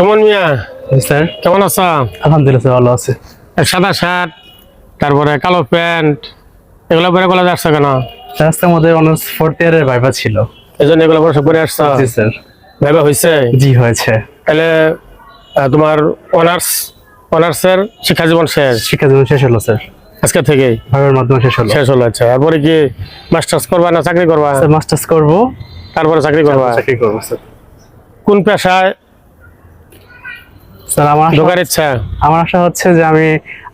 Suman Mia sir. কেমন আছো? আলহামদুলিল্লাহ স্যার ভালো আছে। সাদা শার্ট তারপরে কালো প্যান্ট এগুলো পরে কলেজ আসছো কেন? রাস্তার মধ্যে অনার্স ফোর্থ ইয়ারের ভাইবা ছিল। এই জন্য এগুলো পরে সব করে আসছো? জি স্যার। ভাইবা হয়েছে জি হয়েছে। তাহলে তোমার অনার্স অনার্সের শিক্ষা জীবন শেষ? শিক্ষা জীবন শেষ হলো স্যার। আজকে থেকেই? ভাইবার মাধ্যমে শেষ হলো। শেষ হলো আচ্ছা। তারপরে কি মাস্টার্স করবা না চাকরি করবা? স্যার মাস্টার্স করব। তারপরে চাকরি করবা? চাকরি করব স্যার। কোন পেশায় স্যার আমার ঢোকার ইচ্ছা। আমার আশা হচ্ছে যে আমি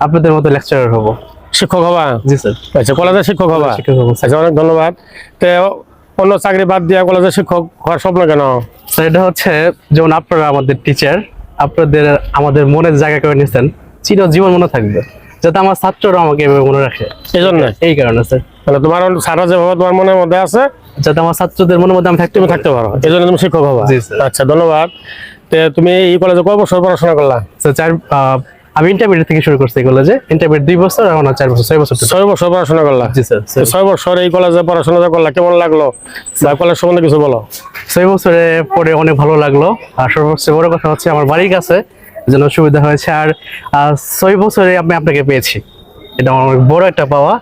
আপনাদের মতো লেকচারার হব। শিক্ষক হবা? জি স্যার। আচ্ছা কলেজের শিক্ষক হবা? আচ্ছা অনেক ধন্যবাদ। তো অন্য চাকরি বাদ দিয়ে কলেজের শিক্ষক হওয়ার স্বপ্ন কেন? স্যার এটা হচ্ছে যেমন আপনারা আমাদের টিচার আপনাদের আমাদের মনের জায়গা করে নিয়েছেন চির জীবন মনে থাকবে যাতে আমার ছাত্ররা আমাকে এভাবে মনে রাখে। এই জন্য? এই কারণে স্যার। মানে তোমার সারা যেভাবে তোমার মনের মধ্যে আছে যাতে আমার ছাত্রদের মনের মধ্যে আমি থাকতে তুমি থাকতে পারো। এই জন্য তুমি শিক্ষক হবা। আচ্ছা ধন্যবাদ। তুমি এই কলেজে কয় বছর পড়াশোনা করলা? চার আমি ইন্টারমিডিয়েট থেকে শুরু করছি কলেজে ইন্টারমিডিয়েট দুই বছর আর আমার চার বছর ছয় বছর ছয় বছর পড়াশোনা করলা? জি স্যার ছয় বছর। এই কলেজে পড়াশোনা যে করলা কেমন লাগল? বা কলেজ সম্বন্ধে কিছু বলো। ছয় বছরে পরে অনেক ভালো লাগল। আর সর্বোচ্চ বড় কথা হচ্ছে আমার বাড়ির কাছে যেন সুবিধা হয়েছে। আর ছয় বছরে আমি আপনাকে পেয়েছি। এটা আমার অনেক বড় একটা পাওয়া।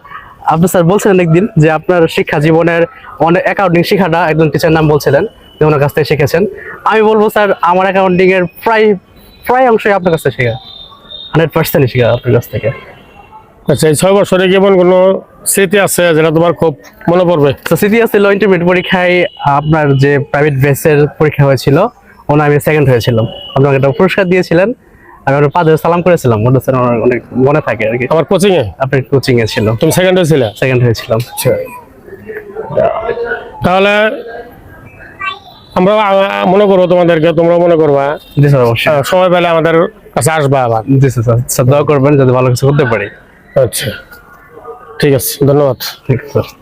আপনি স্যার বলছিলেন একদিন যে আপনার শিক্ষা জীবনের অনেক অ্যাকাউন্টিং শেখাটা একজন টিচার নাম বলছিলেন যে ওনার কাছ থেকে শিখেছেন। আমি বলব স্যার আমার অ্যাকাউন্টিং এর প্রায় প্রায় অংশই আপনার কাছ থেকে শেখা। হান্ড্রেড পার্সেন্ট শেখা আপনার কাছ থেকে। আচ্ছা এই ছয় বছরে কেমন কোনো স্মৃতি আছে যেটা তোমার খুব মনে পড়বে? তো সিটি ছিল ইন্টারমিডিয়েট পরীক্ষায় আপনার যে প্রাইভেট বেসের পরীক্ষা হয়েছিল ওনা আমি সেকেন্ড হয়েছিলাম। আপনাকে একটা পুরস্কার দিয়েছিলেন। আমি ওনার পাঁচ সালাম করেছিলাম ওটা স্যার আমার অনেক মনে থাকে আর কি। আমার কোচিং এ আপনার কোচিং এ ছিল? তুমি সেকেন্ড হয়েছিলে সেকেন্ড হয়েছিলাম তাহলে আমরা মনে করব তোমাদেরকে তোমরা মনে করবা জি স্যার অবশ্যই। সময় পেলে আমাদের কাছে আসবা আবার। জি স্যার স্যার দোয়া করবেন যাতে ভালো কিছু করতে পারি। আচ্ছা। ঠিক আছে ধন্যবাদ। ঠিক আছে